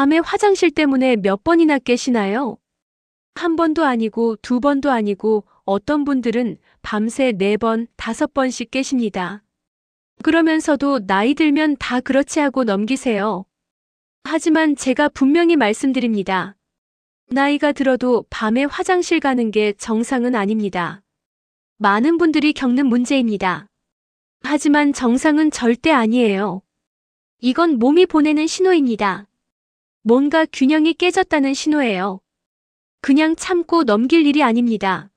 밤에 화장실 때문에 몇 번이나 깨시나요? 한 번도 아니고 두 번도 아니고 어떤 분들은 밤새 네 번, 다섯 번씩 깨십니다. 그러면서도 나이 들면 다 그렇지 하고 넘기세요. 하지만 제가 분명히 말씀드립니다. 나이가 들어도 밤에 화장실 가는 게 정상은 아닙니다. 많은 분들이 겪는 문제입니다. 하지만 정상은 절대 아니에요. 이건 몸이 보내는 신호입니다. 뭔가 균형이 깨졌다는 신호예요. 그냥 참고 넘길 일이 아닙니다.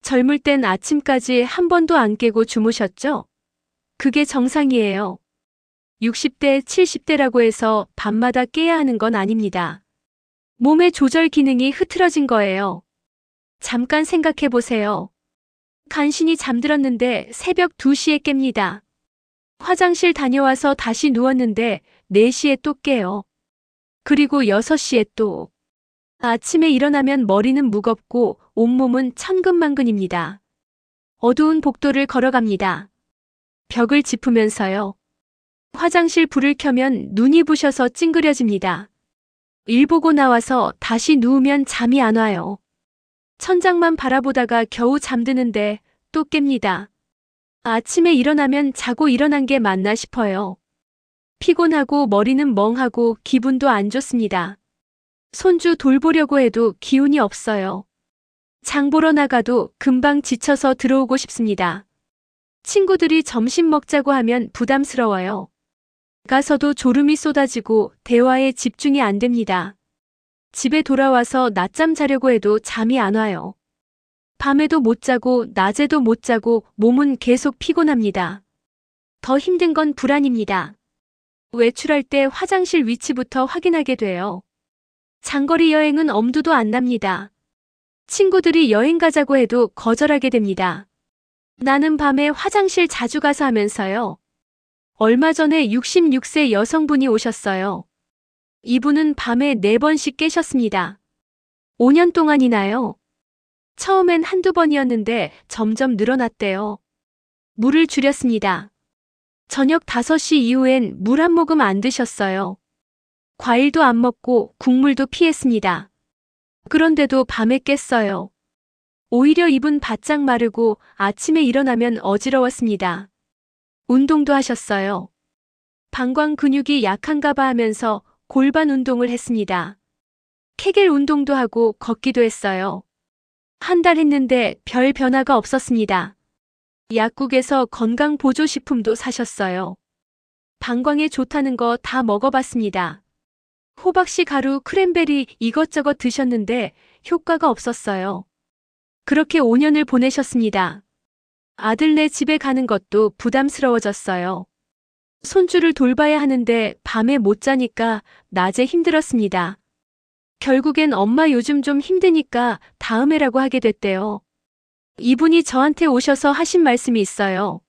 젊을 땐 아침까지 한 번도 안 깨고 주무셨죠? 그게 정상이에요. 60대, 70대라고 해서 밤마다 깨야 하는 건 아닙니다. 몸의 조절 기능이 흐트러진 거예요. 잠깐 생각해 보세요. 간신히 잠들었는데 새벽 2시에 깹니다. 화장실 다녀와서 다시 누웠는데 4시에 또 깨요. 그리고 6시에 또. 아침에 일어나면 머리는 무겁고 온몸은 천근만근입니다. 어두운 복도를 걸어갑니다. 벽을 짚으면서요. 화장실 불을 켜면 눈이 부셔서 찡그려집니다. 일 보고 나와서 다시 누우면 잠이 안 와요. 천장만 바라보다가 겨우 잠드는데 또 깹니다. 아침에 일어나면 자고 일어난 게 맞나 싶어요. 피곤하고 머리는 멍하고 기분도 안 좋습니다. 손주 돌보려고 해도 기운이 없어요. 장 보러 나가도 금방 지쳐서 들어오고 싶습니다. 친구들이 점심 먹자고 하면 부담스러워요. 가서도 졸음이 쏟아지고 대화에 집중이 안 됩니다. 집에 돌아와서 낮잠 자려고 해도 잠이 안 와요. 밤에도 못 자고 낮에도 못 자고 몸은 계속 피곤합니다. 더 힘든 건 불안입니다. 외출할 때 화장실 위치부터 확인하게 돼요. 장거리 여행은 엄두도 안 납니다. 친구들이 여행 가자고 해도 거절하게 됩니다. 나는 밤에 화장실 자주 가서 하면서요. 얼마 전에 66세 여성분이 오셨어요. 이분은 밤에 4번씩 깨셨습니다. 5년 동안이나요. 처음엔 한두 번이었는데 점점 늘어났대요. 물을 줄였습니다. 저녁 5시 이후엔 물 한 모금 안 드셨어요. 과일도 안 먹고 국물도 피했습니다. 그런데도 밤에 깼어요. 오히려 입은 바짝 마르고 아침에 일어나면 어지러웠습니다. 운동도 하셨어요. 방광 근육이 약한가 봐 하면서 골반 운동을 했습니다. 케겔 운동도 하고 걷기도 했어요. 한 달 했는데 별 변화가 없었습니다. 약국에서 건강 보조식품도 사셨어요. 방광에 좋다는 거 다 먹어봤습니다. 호박씨 가루, 크랜베리 이것저것 드셨는데 효과가 없었어요. 그렇게 5년을 보내셨습니다. 아들네 집에 가는 것도 부담스러워졌어요. 손주를 돌봐야 하는데 밤에 못 자니까 낮에 힘들었습니다. 결국엔 엄마 요즘 좀 힘드니까 다음에라고 하게 됐대요. 이분이 저한테 오셔서 하신 말씀이 있어요.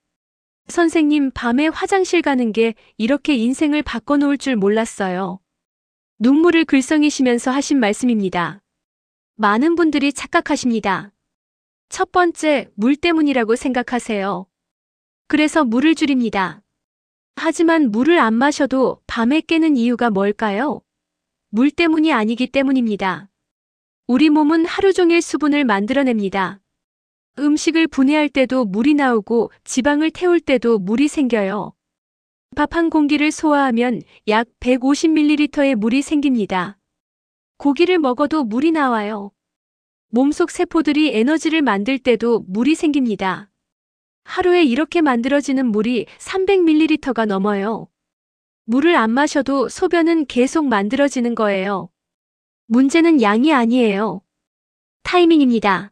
선생님, 밤에 화장실 가는 게 이렇게 인생을 바꿔놓을 줄 몰랐어요. 눈물을 글썽이시면서 하신 말씀입니다. 많은 분들이 착각하십니다. 첫 번째, 물 때문이라고 생각하세요. 그래서 물을 줄입니다. 하지만 물을 안 마셔도 밤에 깨는 이유가 뭘까요? 물 때문이 아니기 때문입니다. 우리 몸은 하루 종일 수분을 만들어냅니다. 음식을 분해할 때도 물이 나오고 지방을 태울 때도 물이 생겨요. 밥 한 공기를 소화하면 약 150ml의 물이 생깁니다. 고기를 먹어도 물이 나와요. 몸속 세포들이 에너지를 만들 때도 물이 생깁니다. 하루에 이렇게 만들어지는 물이 300ml가 넘어요. 물을 안 마셔도 소변은 계속 만들어지는 거예요. 문제는 양이 아니에요. 타이밍입니다.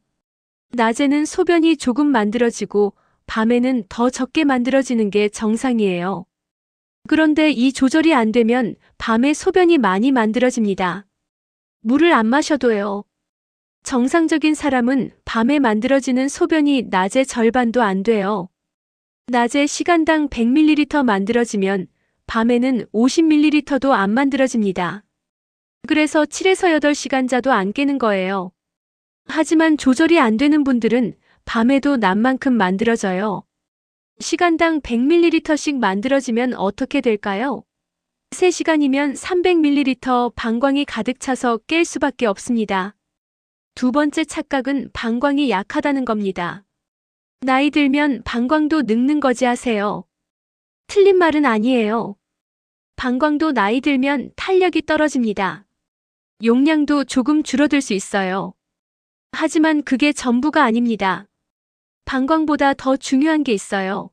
낮에는 소변이 조금 만들어지고 밤에는 더 적게 만들어지는 게 정상이에요. 그런데 이 조절이 안 되면 밤에 소변이 많이 만들어집니다. 물을 안 마셔도요. 정상적인 사람은 밤에 만들어지는 소변이 낮의 절반도 안 돼요. 낮에 시간당 100ml 만들어지면 밤에는 50ml도 안 만들어집니다. 그래서 7에서 8시간 자도 안 깨는 거예요. 하지만 조절이 안 되는 분들은 밤에도 낮만큼 만들어져요. 시간당 100ml씩 만들어지면 어떻게 될까요? 3시간이면 300ml 방광이 가득 차서 깰 수밖에 없습니다. 두 번째 착각은 방광이 약하다는 겁니다. 나이 들면 방광도 늙는 거지 하세요. 틀린 말은 아니에요. 방광도 나이 들면 탄력이 떨어집니다. 용량도 조금 줄어들 수 있어요. 하지만 그게 전부가 아닙니다. 방광보다 더 중요한 게 있어요.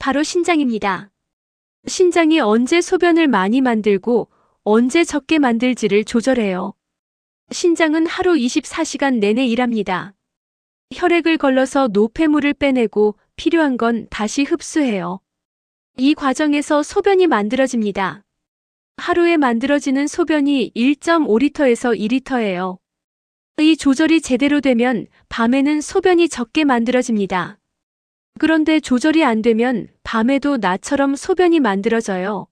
바로 신장입니다. 신장이 언제 소변을 많이 만들고 언제 적게 만들지를 조절해요. 신장은 하루 24시간 내내 일합니다. 혈액을 걸러서 노폐물을 빼내고 필요한 건 다시 흡수해요. 이 과정에서 소변이 만들어집니다. 하루에 만들어지는 소변이 1.5리터에서 2리터예요. 이 조절이 제대로 되면 밤에는 소변이 적게 만들어집니다. 그런데 조절이 안 되면 밤에도 나처럼 소변이 만들어져요.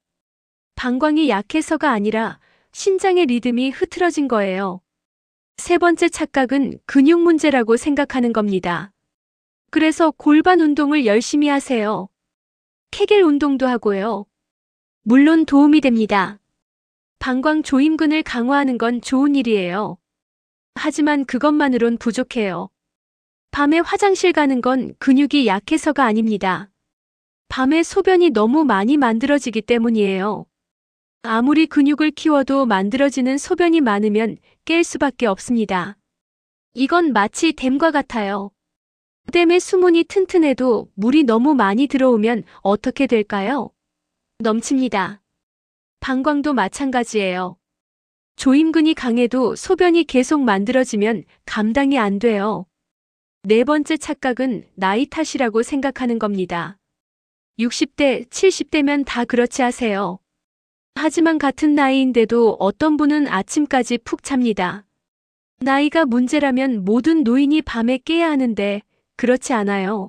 방광이 약해서가 아니라 신장의 리듬이 흐트러진 거예요. 세 번째 착각은 근육 문제라고 생각하는 겁니다. 그래서 골반 운동을 열심히 하세요. 케겔 운동도 하고요. 물론 도움이 됩니다. 방광 조임근을 강화하는 건 좋은 일이에요. 하지만 그것만으론 부족해요. 밤에 화장실 가는 건 근육이 약해서가 아닙니다. 밤에 소변이 너무 많이 만들어지기 때문이에요. 아무리 근육을 키워도 만들어지는 소변이 많으면 깰 수밖에 없습니다. 이건 마치 댐과 같아요. 댐의 수문이 튼튼해도 물이 너무 많이 들어오면 어떻게 될까요? 넘칩니다. 방광도 마찬가지예요. 조임근이 강해도 소변이 계속 만들어지면 감당이 안 돼요. 네 번째 착각은 나이 탓이라고 생각하는 겁니다. 60대, 70대면 다 그렇지 하세요. 하지만 같은 나이인데도 어떤 분은 아침까지 푹 잡니다. 나이가 문제라면 모든 노인이 밤에 깨야 하는데 그렇지 않아요.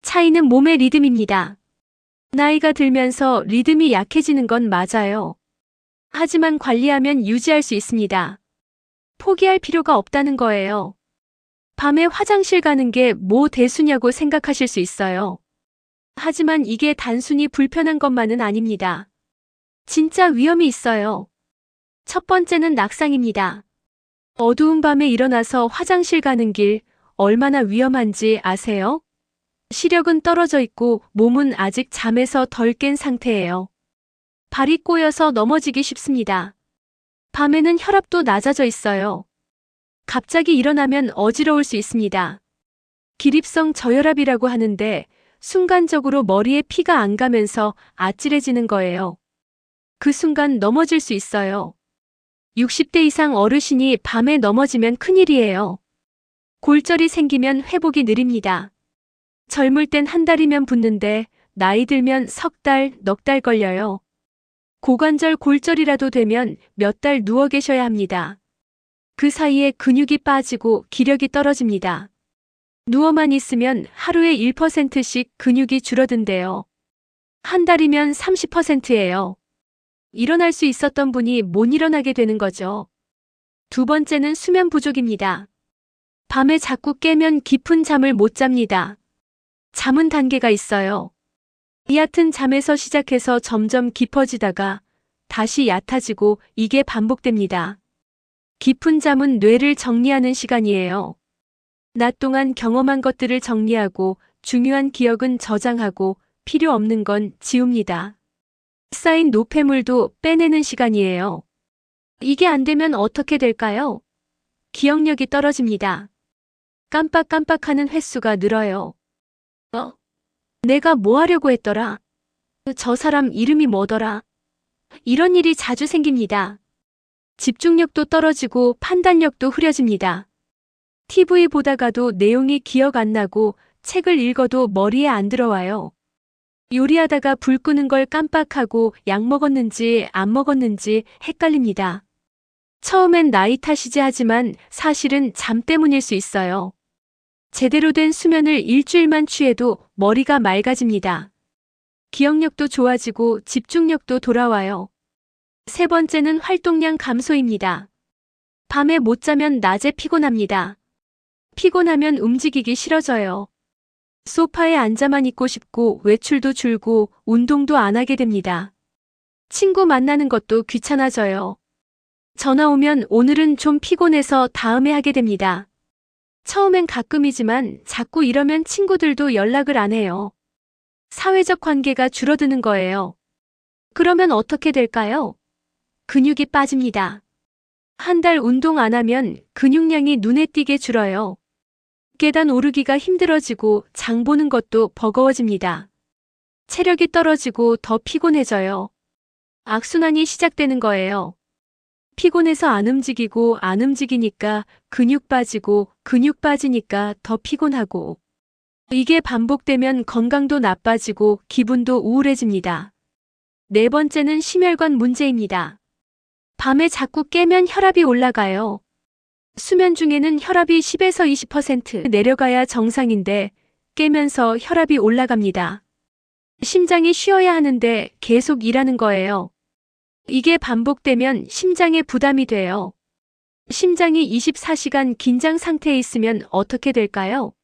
차이는 몸의 리듬입니다. 나이가 들면서 리듬이 약해지는 건 맞아요. 하지만 관리하면 유지할 수 있습니다. 포기할 필요가 없다는 거예요. 밤에 화장실 가는 게 뭐 대수냐고 생각하실 수 있어요. 하지만 이게 단순히 불편한 것만은 아닙니다. 진짜 위험이 있어요. 첫 번째는 낙상입니다. 어두운 밤에 일어나서 화장실 가는 길 얼마나 위험한지 아세요? 시력은 떨어져 있고 몸은 아직 잠에서 덜 깬 상태예요. 발이 꼬여서 넘어지기 쉽습니다. 밤에는 혈압도 낮아져 있어요. 갑자기 일어나면 어지러울 수 있습니다. 기립성 저혈압이라고 하는데 순간적으로 머리에 피가 안 가면서 아찔해지는 거예요. 그 순간 넘어질 수 있어요. 60대 이상 어르신이 밤에 넘어지면 큰일이에요. 골절이 생기면 회복이 느립니다. 젊을 땐 한 달이면 붓는데 나이 들면 석 달, 넉 달 걸려요. 고관절 골절이라도 되면 몇 달 누워 계셔야 합니다. 그 사이에 근육이 빠지고 기력이 떨어집니다. 누워만 있으면 하루에 1%씩 근육이 줄어든대요. 한 달이면 30%예요. 일어날 수 있었던 분이 못 일어나게 되는 거죠. 두 번째는 수면 부족입니다. 밤에 자꾸 깨면 깊은 잠을 못 잡니다. 잠은 단계가 있어요. 얕은 잠에서 시작해서 점점 깊어지다가 다시 얕아지고 이게 반복됩니다. 깊은 잠은 뇌를 정리하는 시간이에요. 낮 동안 경험한 것들을 정리하고 중요한 기억은 저장하고 필요 없는 건 지웁니다. 쌓인 노폐물도 빼내는 시간이에요. 이게 안 되면 어떻게 될까요? 기억력이 떨어집니다. 깜빡깜빡하는 횟수가 늘어요. 어? 내가 뭐 하려고 했더라? 저 사람 이름이 뭐더라? 이런 일이 자주 생깁니다. 집중력도 떨어지고 판단력도 흐려집니다. TV 보다가도 내용이 기억 안 나고 책을 읽어도 머리에 안 들어와요. 요리하다가 불 끄는 걸 깜빡하고 약 먹었는지 안 먹었는지 헷갈립니다. 처음엔 나이 탓이지 하지만 사실은 잠 때문일 수 있어요. 제대로 된 수면을 일주일만 취해도 머리가 맑아집니다. 기억력도 좋아지고 집중력도 돌아와요. 세 번째는 활동량 감소입니다. 밤에 못 자면 낮에 피곤합니다. 피곤하면 움직이기 싫어져요. 소파에 앉아만 있고 싶고 외출도 줄고 운동도 안 하게 됩니다. 친구 만나는 것도 귀찮아져요. 전화 오면 오늘은 좀 피곤해서 다음에 하게 됩니다. 처음엔 가끔이지만 자꾸 이러면 친구들도 연락을 안 해요. 사회적 관계가 줄어드는 거예요. 그러면 어떻게 될까요? 근육이 빠집니다. 한 달 운동 안 하면 근육량이 눈에 띄게 줄어요. 계단 오르기가 힘들어지고 장 보는 것도 버거워집니다. 체력이 떨어지고 더 피곤해져요. 악순환이 시작되는 거예요. 피곤해서 안 움직이고 안 움직이니까 근육 빠지고 근육 빠지니까 더 피곤하고 이게 반복되면 건강도 나빠지고 기분도 우울해집니다. 네 번째는 심혈관 문제입니다. 밤에 자꾸 깨면 혈압이 올라가요. 수면 중에는 혈압이 10에서 20% 내려가야 정상인데 깨면서 혈압이 올라갑니다. 심장이 쉬어야 하는데 계속 일하는 거예요. 이게 반복되면 심장에 부담이 돼요. 심장이 24시간 긴장 상태에 있으면 어떻게 될까요?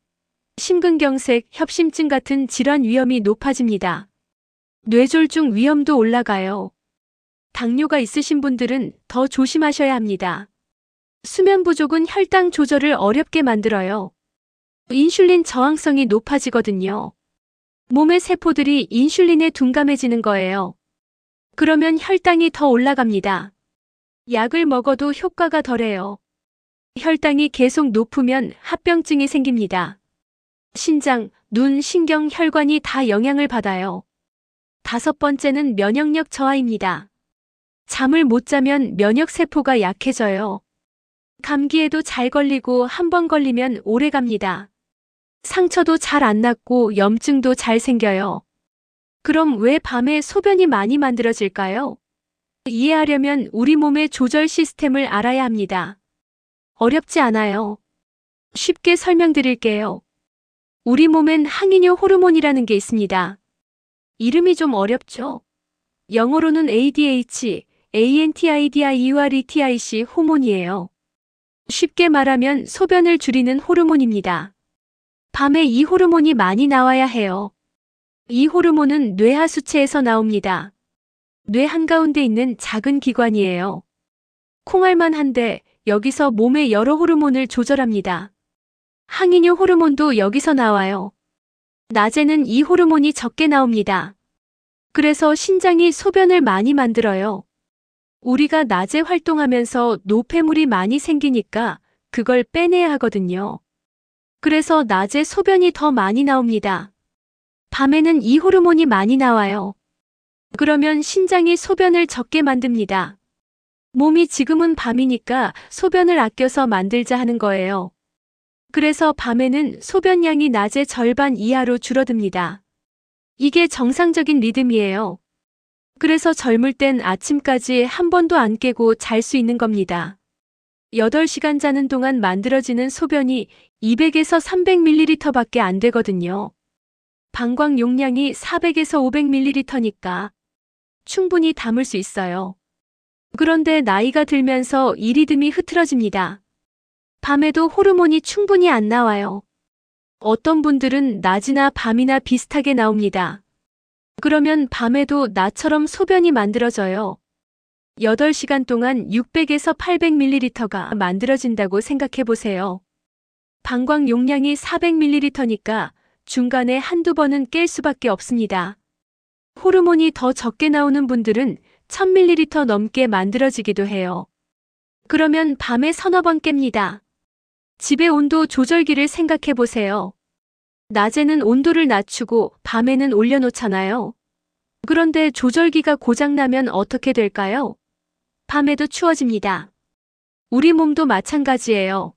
심근경색, 협심증 같은 질환 위험이 높아집니다. 뇌졸중 위험도 올라가요. 당뇨가 있으신 분들은 더 조심하셔야 합니다. 수면 부족은 혈당 조절을 어렵게 만들어요. 인슐린 저항성이 높아지거든요. 몸의 세포들이 인슐린에 둔감해지는 거예요. 그러면 혈당이 더 올라갑니다. 약을 먹어도 효과가 덜해요. 혈당이 계속 높으면 합병증이 생깁니다. 신장, 눈, 신경, 혈관이 다 영향을 받아요. 다섯 번째는 면역력 저하입니다. 잠을 못 자면 면역세포가 약해져요. 감기에도 잘 걸리고 한 번 걸리면 오래 갑니다. 상처도 잘 안 낫고 염증도 잘 생겨요. 그럼 왜 밤에 소변이 많이 만들어질까요? 이해하려면 우리 몸의 조절 시스템을 알아야 합니다. 어렵지 않아요. 쉽게 설명드릴게요. 우리 몸엔 항이뇨 호르몬이라는 게 있습니다. 이름이 좀 어렵죠? 영어로는 ADH, ANTIDIURETIC 호몬이에요. 쉽게 말하면 소변을 줄이는 호르몬입니다. 밤에 이 호르몬이 많이 나와야 해요. 이 호르몬은 뇌하수체에서 나옵니다. 뇌 한가운데 있는 작은 기관이에요. 콩알만 한데 여기서 몸의 여러 호르몬을 조절합니다. 항이뇨 호르몬도 여기서 나와요. 낮에는 이 호르몬이 적게 나옵니다. 그래서 신장이 소변을 많이 만들어요. 우리가 낮에 활동하면서 노폐물이 많이 생기니까 그걸 빼내야 하거든요. 그래서 낮에 소변이 더 많이 나옵니다. 밤에는 이 호르몬이 많이 나와요. 그러면 신장이 소변을 적게 만듭니다. 몸이 지금은 밤이니까 소변을 아껴서 만들자 하는 거예요. 그래서 밤에는 소변량이 낮의 절반 이하로 줄어듭니다. 이게 정상적인 리듬이에요. 그래서 젊을 땐 아침까지 한 번도 안 깨고 잘 수 있는 겁니다. 8시간 자는 동안 만들어지는 소변이 200에서 300ml 밖에 안 되거든요. 방광 용량이 400에서 500ml니까 충분히 담을 수 있어요. 그런데 나이가 들면서 이 리듬이 흐트러집니다. 밤에도 호르몬이 충분히 안 나와요. 어떤 분들은 낮이나 밤이나 비슷하게 나옵니다. 그러면 밤에도 나처럼 소변이 만들어져요. 8시간 동안 600에서 800ml가 만들어진다고 생각해 보세요. 방광 용량이 400ml니까 중간에 한두 번은 깰 수밖에 없습니다. 호르몬이 더 적게 나오는 분들은 1000ml 넘게 만들어지기도 해요. 그러면 밤에 서너 번 깹니다. 집의 온도 조절기를 생각해 보세요. 낮에는 온도를 낮추고 밤에는 올려놓잖아요. 그런데 조절기가 고장나면 어떻게 될까요? 밤에도 추워집니다. 우리 몸도 마찬가지예요.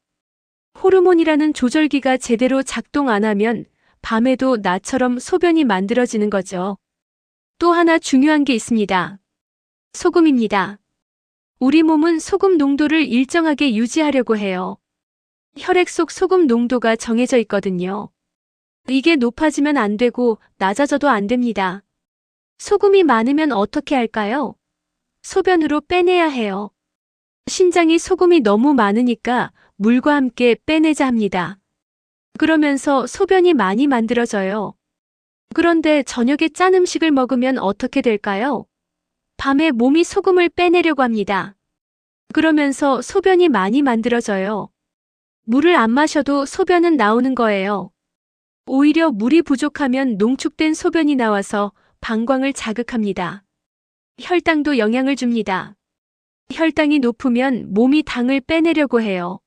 호르몬이라는 조절기가 제대로 작동 안 하면 밤에도 나처럼 소변이 만들어지는 거죠. 또 하나 중요한 게 있습니다. 소금입니다. 우리 몸은 소금 농도를 일정하게 유지하려고 해요. 혈액 속 소금 농도가 정해져 있거든요. 이게 높아지면 안 되고 낮아져도 안 됩니다. 소금이 많으면 어떻게 할까요? 소변으로 빼내야 해요. 신장이 소금이 너무 많으니까 물과 함께 빼내자 합니다. 그러면서 소변이 많이 만들어져요. 그런데 저녁에 짠 음식을 먹으면 어떻게 될까요? 밤에 몸이 소금을 빼내려고 합니다. 그러면서 소변이 많이 만들어져요. 물을 안 마셔도 소변은 나오는 거예요. 오히려 물이 부족하면 농축된 소변이 나와서 방광을 자극합니다. 혈당도 영향을 줍니다. 혈당이 높으면 몸이 당을 빼내려고 해요.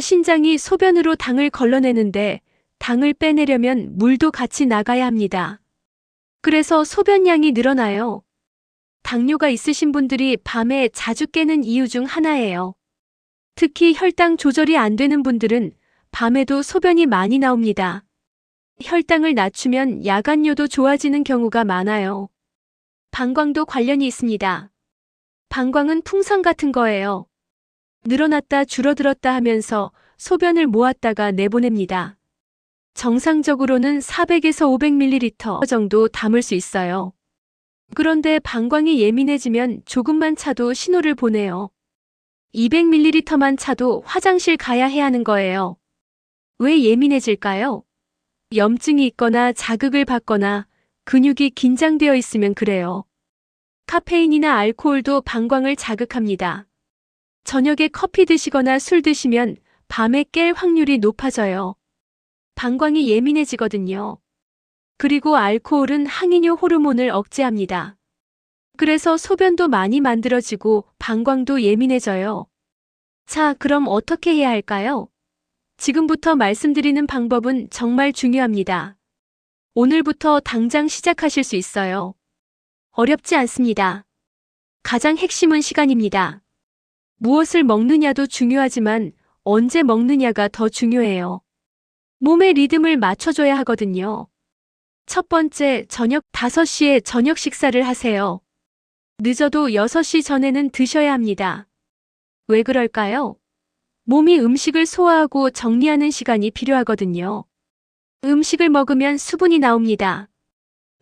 신장이 소변으로 당을 걸러내는데 당을 빼내려면 물도 같이 나가야 합니다. 그래서 소변량이 늘어나요. 당뇨가 있으신 분들이 밤에 자주 깨는 이유 중 하나예요. 특히 혈당 조절이 안 되는 분들은 밤에도 소변이 많이 나옵니다. 혈당을 낮추면 야간뇨도 좋아지는 경우가 많아요. 방광도 관련이 있습니다. 방광은 풍선 같은 거예요. 늘어났다 줄어들었다 하면서 소변을 모았다가 내보냅니다. 정상적으로는 400에서 500ml 정도 담을 수 있어요. 그런데 방광이 예민해지면 조금만 차도 신호를 보내요. 200ml만 차도 화장실 가야 해 하는 거예요. 왜 예민해질까요? 염증이 있거나 자극을 받거나 근육이 긴장되어 있으면 그래요. 카페인이나 알코올도 방광을 자극합니다. 저녁에 커피 드시거나 술 드시면 밤에 깰 확률이 높아져요. 방광이 예민해지거든요. 그리고 알코올은 항이뇨 호르몬을 억제합니다. 그래서 소변도 많이 만들어지고 방광도 예민해져요. 자, 그럼 어떻게 해야 할까요? 지금부터 말씀드리는 방법은 정말 중요합니다. 오늘부터 당장 시작하실 수 있어요. 어렵지 않습니다. 가장 핵심은 시간입니다. 무엇을 먹느냐도 중요하지만 언제 먹느냐가 더 중요해요. 몸의 리듬을 맞춰줘야 하거든요. 첫 번째, 저녁 5시에 저녁 식사를 하세요. 늦어도 6시 전에는 드셔야 합니다. 왜 그럴까요? 몸이 음식을 소화하고 정리하는 시간이 필요하거든요. 음식을 먹으면 수분이 나옵니다.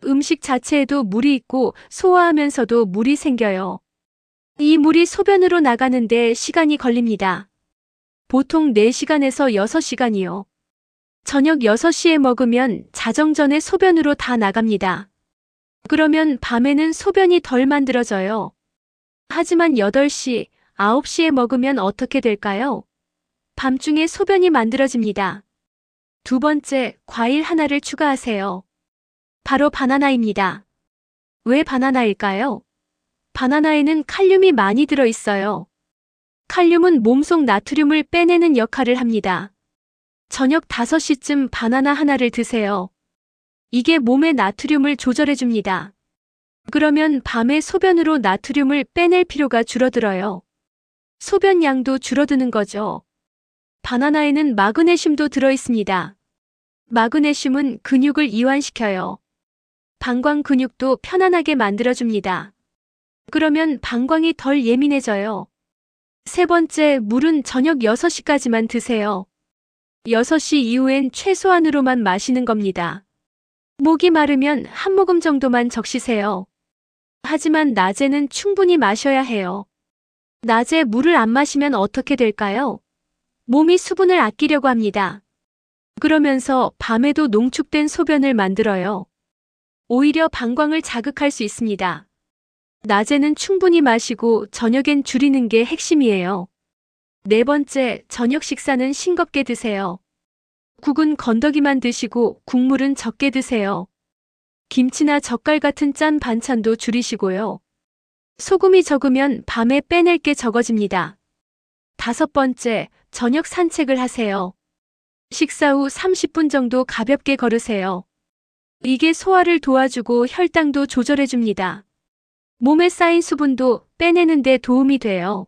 음식 자체에도 물이 있고 소화하면서도 물이 생겨요. 이 물이 소변으로 나가는데 시간이 걸립니다. 보통 4시간에서 6시간이요. 저녁 6시에 먹으면 자정 전에 소변으로 다 나갑니다. 그러면 밤에는 소변이 덜 만들어져요. 하지만 8시, 9시에 먹으면 어떻게 될까요? 밤중에 소변이 만들어집니다. 두 번째, 과일 하나를 추가하세요. 바로 바나나입니다. 왜 바나나일까요? 바나나에는 칼륨이 많이 들어 있어요. 칼륨은 몸속 나트륨을 빼내는 역할을 합니다. 저녁 5시쯤 바나나 하나를 드세요. 이게 몸의 나트륨을 조절해 줍니다. 그러면 밤에 소변으로 나트륨을 빼낼 필요가 줄어들어요. 소변 양도 줄어드는 거죠. 바나나에는 마그네슘도 들어 있습니다. 마그네슘은 근육을 이완시켜요. 방광 근육도 편안하게 만들어줍니다. 그러면 방광이 덜 예민해져요. 세 번째, 물은 저녁 6시까지만 드세요. 6시 이후엔 최소한으로만 마시는 겁니다. 목이 마르면 한 모금 정도만 적시세요. 하지만 낮에는 충분히 마셔야 해요. 낮에 물을 안 마시면 어떻게 될까요? 몸이 수분을 아끼려고 합니다. 그러면서 밤에도 농축된 소변을 만들어요. 오히려 방광을 자극할 수 있습니다. 낮에는 충분히 마시고 저녁엔 줄이는 게 핵심이에요. 네 번째, 저녁 식사는 싱겁게 드세요. 국은 건더기만 드시고 국물은 적게 드세요. 김치나 젓갈 같은 짠 반찬도 줄이시고요. 소금이 적으면 밤에 빼낼 게 적어집니다. 다섯 번째, 저녁 산책을 하세요. 식사 후 30분 정도 가볍게 걸으세요. 이게 소화를 도와주고 혈당도 조절해줍니다. 몸에 쌓인 수분도 빼내는 데 도움이 돼요.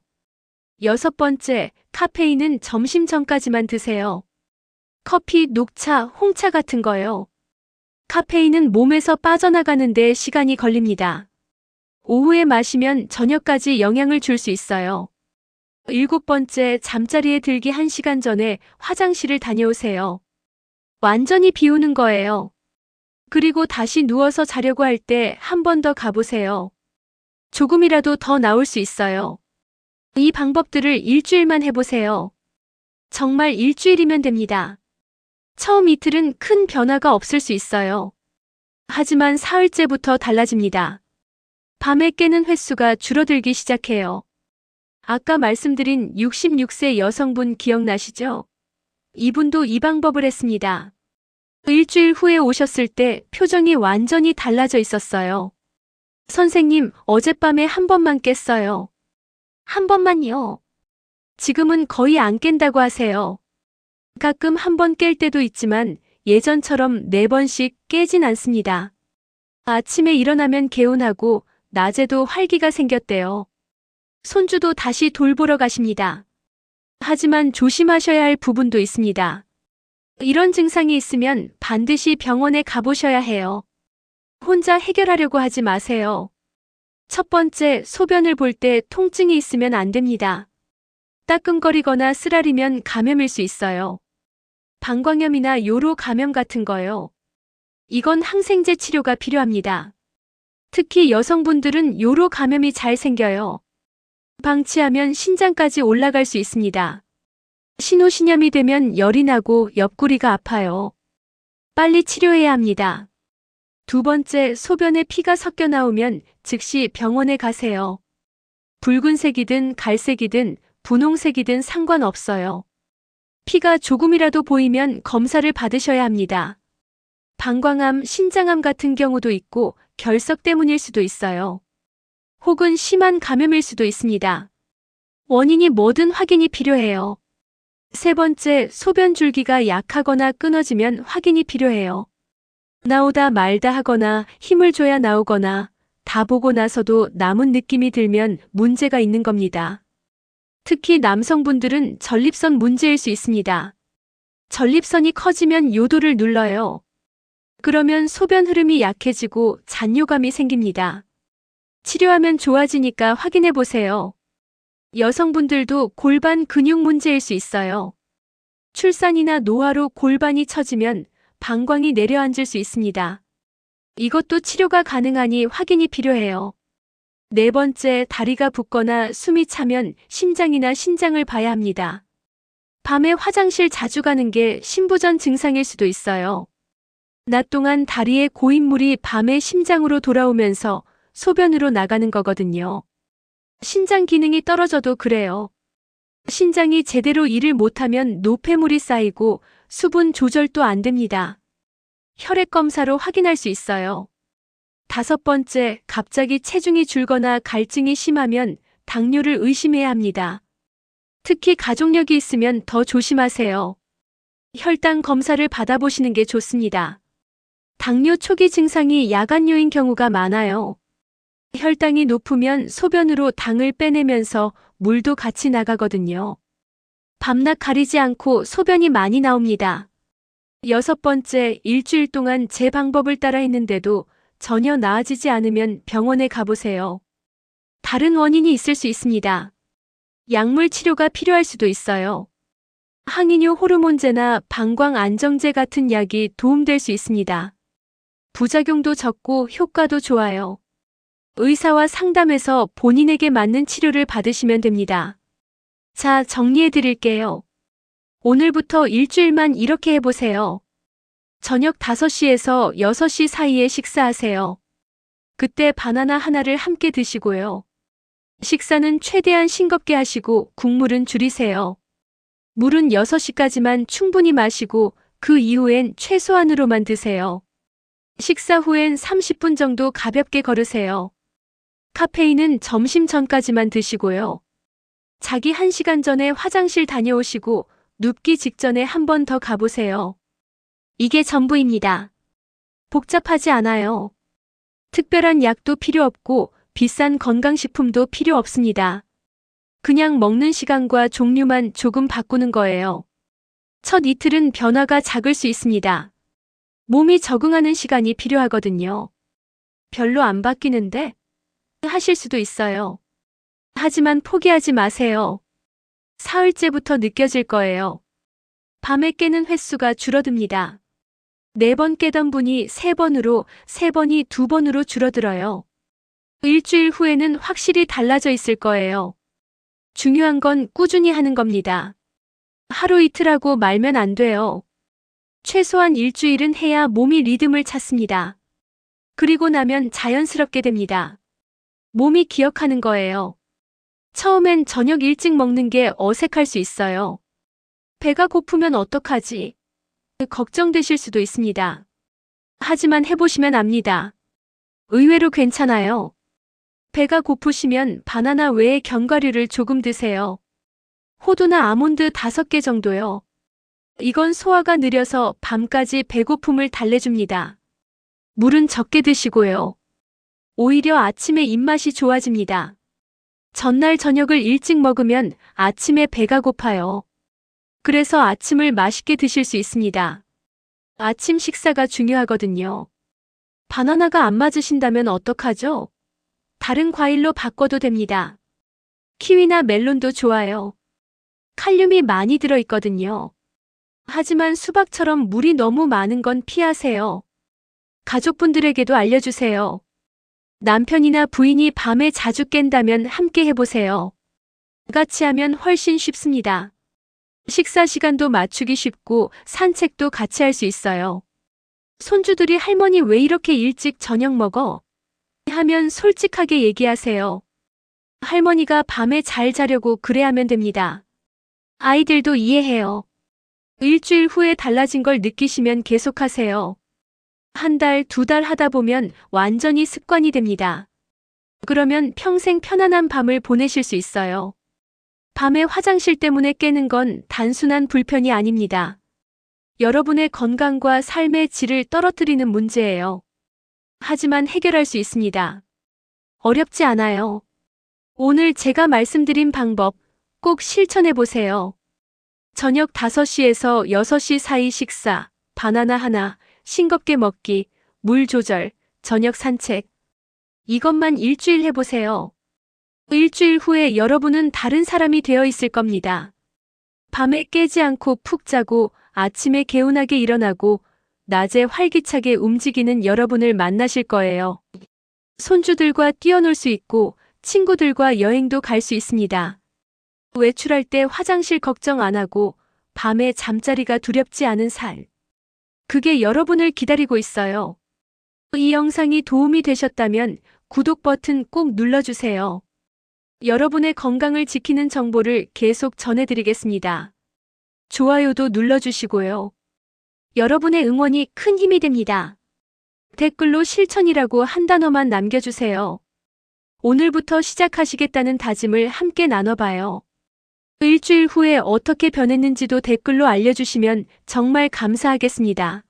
여섯 번째, 카페인은 점심 전까지만 드세요. 커피, 녹차, 홍차 같은 거요. 카페인은 몸에서 빠져나가는 데 시간이 걸립니다. 오후에 마시면 저녁까지 영향을 줄 수 있어요. 일곱 번째, 잠자리에 들기 1시간 전에 화장실을 다녀오세요. 완전히 비우는 거예요. 그리고 다시 누워서 자려고 할 때 한 번 더 가보세요. 조금이라도 더 나올 수 있어요. 이 방법들을 일주일만 해보세요. 정말 일주일이면 됩니다. 처음 이틀은 큰 변화가 없을 수 있어요. 하지만 사흘째부터 달라집니다. 밤에 깨는 횟수가 줄어들기 시작해요. 아까 말씀드린 66세 여성분 기억나시죠? 이분도 이 방법을 했습니다. 일주일 후에 오셨을 때 표정이 완전히 달라져 있었어요. 선생님, 어젯밤에 한 번만 깼어요. 한 번만요. 지금은 거의 안 깬다고 하세요. 가끔 한 번 깰 때도 있지만 예전처럼 네 번씩 깨진 않습니다. 아침에 일어나면 개운하고 낮에도 활기가 생겼대요. 손주도 다시 돌보러 가십니다. 하지만 조심하셔야 할 부분도 있습니다. 이런 증상이 있으면 반드시 병원에 가보셔야 해요. 혼자 해결하려고 하지 마세요. 첫 번째, 소변을 볼 때 통증이 있으면 안 됩니다. 따끔거리거나 쓰라리면 감염일 수 있어요. 방광염이나 요로 감염 같은 거요. 이건 항생제 치료가 필요합니다. 특히 여성분들은 요로 감염이 잘 생겨요. 방치하면 신장까지 올라갈 수 있습니다. 신호신염이 되면 열이 나고 옆구리가 아파요. 빨리 치료해야 합니다. 두 번째, 소변에 피가 섞여 나오면 즉시 병원에 가세요. 붉은색이든 갈색이든 분홍색이든 상관없어요. 피가 조금이라도 보이면 검사를 받으셔야 합니다. 방광암, 신장암 같은 경우도 있고 결석 때문일 수도 있어요. 혹은 심한 감염일 수도 있습니다. 원인이 뭐든 확인이 필요해요. 세 번째, 소변 줄기가 약하거나 끊어지면 확인이 필요해요. 나오다 말다 하거나 힘을 줘야 나오거나 다 보고 나서도 남은 느낌이 들면 문제가 있는 겁니다. 특히 남성분들은 전립선 문제일 수 있습니다. 전립선이 커지면 요도를 눌러요. 그러면 소변 흐름이 약해지고 잔뇨감이 생깁니다. 치료하면 좋아지니까 확인해 보세요. 여성분들도 골반 근육 문제일 수 있어요. 출산이나 노화로 골반이 처지면 방광이 내려앉을 수 있습니다. 이것도 치료가 가능하니 확인이 필요해요. 네 번째, 다리가 붓거나 숨이 차면 심장이나 신장을 봐야 합니다. 밤에 화장실 자주 가는 게 신부전 증상일 수도 있어요. 낮 동안 다리에 고인물이 밤에 심장으로 돌아오면서 소변으로 나가는 거거든요. 신장 기능이 떨어져도 그래요. 신장이 제대로 일을 못하면 노폐물이 쌓이고 수분 조절도 안 됩니다. 혈액 검사로 확인할 수 있어요. 다섯 번째, 갑자기 체중이 줄거나 갈증이 심하면 당뇨를 의심해야 합니다. 특히 가족력이 있으면 더 조심하세요. 혈당 검사를 받아보시는 게 좋습니다. 당뇨 초기 증상이 야간요인 경우가 많아요. 혈당이 높으면 소변으로 당을 빼내면서 물도 같이 나가거든요. 밤낮 가리지 않고 소변이 많이 나옵니다. 여섯 번째, 일주일 동안 제 방법을 따라 했는데도 전혀 나아지지 않으면 병원에 가보세요. 다른 원인이 있을 수 있습니다. 약물 치료가 필요할 수도 있어요. 항이뇨 호르몬제나 방광 안정제 같은 약이 도움될 수 있습니다. 부작용도 적고 효과도 좋아요. 의사와 상담해서 본인에게 맞는 치료를 받으시면 됩니다. 자, 정리해 드릴게요. 오늘부터 일주일만 이렇게 해보세요. 저녁 5시에서 6시 사이에 식사하세요. 그때 바나나 하나를 함께 드시고요. 식사는 최대한 싱겁게 하시고 국물은 줄이세요. 물은 6시까지만 충분히 마시고 그 이후엔 최소한으로만 드세요. 식사 후엔 30분 정도 가볍게 걸으세요. 카페인은 점심 전까지만 드시고요. 자기 1시간 전에 화장실 다녀오시고 눕기 직전에 한 번 더 가보세요. 이게 전부입니다. 복잡하지 않아요. 특별한 약도 필요 없고 비싼 건강식품도 필요 없습니다. 그냥 먹는 시간과 종류만 조금 바꾸는 거예요. 첫 이틀은 변화가 작을 수 있습니다. 몸이 적응하는 시간이 필요하거든요. 별로 안 바뀌는데 하실 수도 있어요. 하지만 포기하지 마세요. 사흘째부터 느껴질 거예요. 밤에 깨는 횟수가 줄어듭니다. 네 번 깨던 분이 세 번으로, 세 번이 두 번으로 줄어들어요. 일주일 후에는 확실히 달라져 있을 거예요. 중요한 건 꾸준히 하는 겁니다. 하루 이틀 하고 말면 안 돼요. 최소한 일주일은 해야 몸이 리듬을 찾습니다. 그리고 나면 자연스럽게 됩니다. 몸이 기억하는 거예요. 처음엔 저녁 일찍 먹는 게 어색할 수 있어요. 배가 고프면 어떡하지? 걱정되실 수도 있습니다. 하지만 해보시면 압니다. 의외로 괜찮아요. 배가 고프시면 바나나 외에 견과류를 조금 드세요. 호두나 아몬드 5개 정도요. 이건 소화가 느려서 밤까지 배고픔을 달래줍니다. 물은 적게 드시고요. 오히려 아침에 입맛이 좋아집니다. 전날 저녁을 일찍 먹으면 아침에 배가 고파요. 그래서 아침을 맛있게 드실 수 있습니다. 아침 식사가 중요하거든요. 바나나가 안 맞으신다면 어떡하죠? 다른 과일로 바꿔도 됩니다. 키위나 멜론도 좋아요. 칼륨이 많이 들어있거든요. 하지만 수박처럼 물이 너무 많은 건 피하세요. 가족분들에게도 알려주세요. 남편이나 부인이 밤에 자주 깬다면 함께 해보세요. 같이 하면 훨씬 쉽습니다. 식사 시간도 맞추기 쉽고 산책도 같이 할 수 있어요. 손주들이 할머니 왜 이렇게 일찍 저녁 먹어? 하면 솔직하게 얘기하세요. 할머니가 밤에 잘 자려고 그래 하면 됩니다. 아이들도 이해해요. 일주일 후에 달라진 걸 느끼시면 계속하세요. 한 달, 두 달 하다 보면 완전히 습관이 됩니다. 그러면 평생 편안한 밤을 보내실 수 있어요. 밤에 화장실 때문에 깨는 건 단순한 불편이 아닙니다. 여러분의 건강과 삶의 질을 떨어뜨리는 문제예요. 하지만 해결할 수 있습니다. 어렵지 않아요. 오늘 제가 말씀드린 방법 꼭 실천해 보세요. 저녁 5시에서 6시 사이 식사, 바나나 하나, 싱겁게 먹기, 물 조절, 저녁 산책. 이것만 일주일 해보세요. 일주일 후에 여러분은 다른 사람이 되어 있을 겁니다. 밤에 깨지 않고 푹 자고 아침에 개운하게 일어나고 낮에 활기차게 움직이는 여러분을 만나실 거예요. 손주들과 뛰어놀 수 있고 친구들과 여행도 갈 수 있습니다. 외출할 때 화장실 걱정 안 하고 밤에 잠자리가 두렵지 않은 살. 그게 여러분을 기다리고 있어요. 이 영상이 도움이 되셨다면 구독 버튼 꼭 눌러주세요. 여러분의 건강을 지키는 정보를 계속 전해드리겠습니다. 좋아요도 눌러주시고요. 여러분의 응원이 큰 힘이 됩니다. 댓글로 실천이라고 한 단어만 남겨주세요. 오늘부터 시작하시겠다는 다짐을 함께 나눠봐요. 일주일 후에 어떻게 변했는지도 댓글로 알려주시면 정말 감사하겠습니다.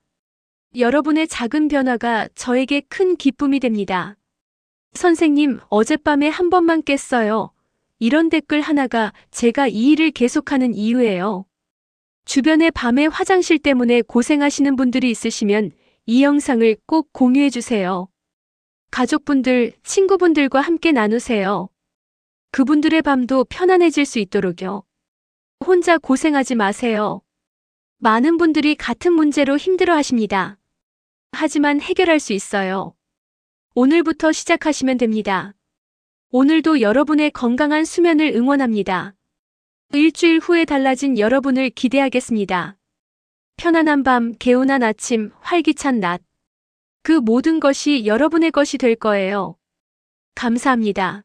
여러분의 작은 변화가 저에게 큰 기쁨이 됩니다. 선생님, 어젯밤에 한 번만 깼어요. 이런 댓글 하나가 제가 이 일을 계속하는 이유예요. 주변에 밤에 화장실 때문에 고생하시는 분들이 있으시면 이 영상을 꼭 공유해 주세요. 가족분들, 친구분들과 함께 나누세요. 그분들의 밤도 편안해질 수 있도록요. 혼자 고생하지 마세요. 많은 분들이 같은 문제로 힘들어 하십니다. 하지만 해결할 수 있어요. 오늘부터 시작하시면 됩니다. 오늘도 여러분의 건강한 수면을 응원합니다. 일주일 후에 달라진 여러분을 기대하겠습니다. 편안한 밤, 개운한 아침, 활기찬 낮. 그 모든 것이 여러분의 것이 될 거예요. 감사합니다.